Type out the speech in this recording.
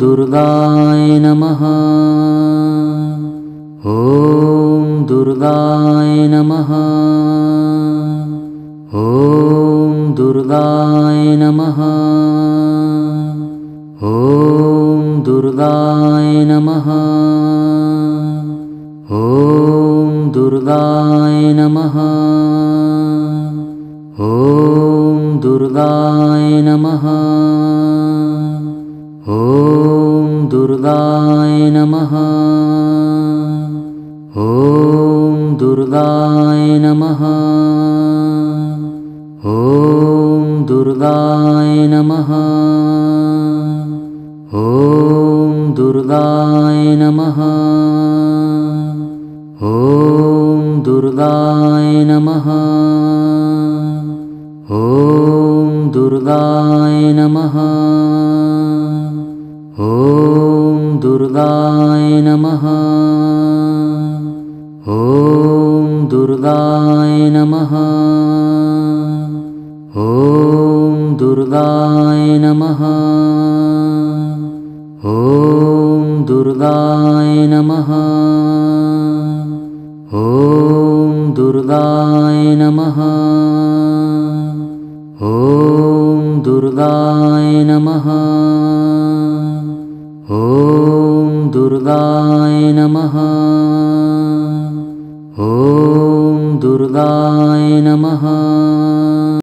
दुर्गाय नमः। ॐ दुर्गाय नमः। ॐ दुर्गाय नमः। ॐ दुर्गाय नमः। ॐ दुर्गाय नमः। ॐ दुर्गाय नमः ॐ दुर्गाय नमः। ॐ दुर्गाय नमः। ॐ दुर्गाय नमः। ॐ दुर्गाय नमः। ॐ दुर्गाय नमः दुर्गाय नमः। ॐ दुर्गाय नमः। ॐ दुर्गाय नमः। ॐ दुर्गाय नमः। ॐ दुर्गाय नमः। ॐ दुर्गाय नमः। ॐ दुर्गाय नमः। ॐ दुर्गाय नमः।